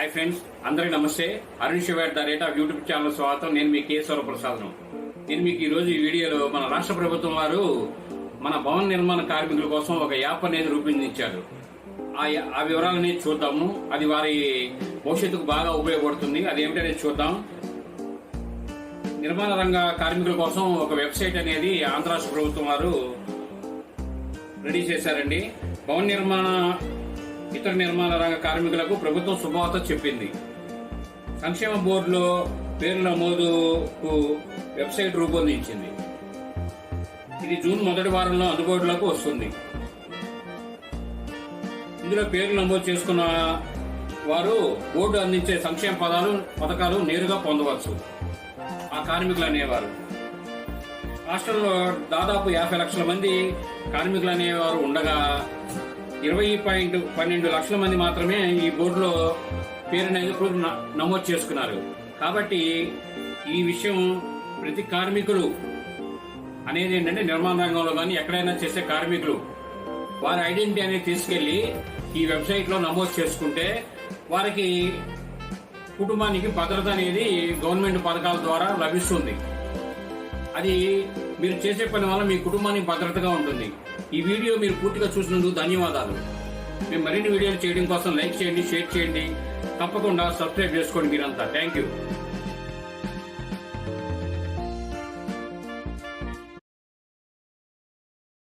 Hi friends అందరికి నమస్తే. Arun Shivad the rate of YouTube channel స్వాగతం. నేను మీ కేశవర ప్రసాద్. నేను మీకు ఈ రోజు ఈ వీడియోలో మన రాష్ట్ర ప్రభుత్వం వారు మన భవన నిర్మాణ కార్మికుల కోసం ఒక యాప్ అనేది రూపొందించారు. ఆ ఆ వివరాలని చూద్దాము. అది వారి భవిష్యత్తుకు బాగా ఉపయోగపడుతుంది. అది ఏమిటనేది చూద్దాం. నిర్మాణ రంగ కార్మికుల కోసం ఒక వెబ్సైట్ అనేది ఆంధ్ర రాష్ట్ర ప్రభుత్వం వారు రెడీ చేశారండి. భవన నిర్మాణ ఇతర నిర్మాణ రంగ కార్మికులకు ప్రభుత్వం శుభవార్త చెప్పింది. సంక్షేమ బోర్డులో పేరు నమోదుకు వెబ్సైట్ రూపొందించింది. ఇది జూన్ మొదటి వారంలో అందుబాటులోకి వస్తుంది. ఇందులో పేర్లు నమోదు చేసుకున్న వారు బోర్డు అందించే సంక్షేమ పదాలు పథకాలు నేరుగా పొందవచ్చు. ఆ కార్మికులు అనేవారు. రాష్ట్రంలో దాదాపు యాభై లక్షల మంది కార్మికులు అనేవారు ఉండగా ఇరవై పాయింట్ పన్నెండు లక్షల మంది మాత్రమే ఈ బోర్డులో పేరు న- నమోదు చేసుకున్నారు. కాబట్టి ఈ విషయం ప్రతి కార్మికులు అనేది ఏంటంటే నిర్మాణ రంగంలో కానీ ఎక్కడైనా చేసే కార్మికులు వారి ఐడెంటిటీ అనేది తీసుకెళ్ళి ఈ వెబ్సైట్లో నమోదు చేసుకుంటే వారికి కుటుంబానికి భద్రత అనేది గవర్నమెంట్ పథకాల ద్వారా లభిస్తుంది. అది మీరు చేసే పని వల్ల మీ కుటుంబానికి భద్రతగా ఉంటుంది. ఈ వీడియో మీరు పూర్తిగా చూసినందుకు ధన్యవాదాలు. మేము మరిన్ని వీడియోలు చేయడం కోసం లైక్ చేయండి షేర్ చేయండి. తప్పకుండా సబ్స్క్రైబ్ చేసుకోండి మీరంతా. Thank you.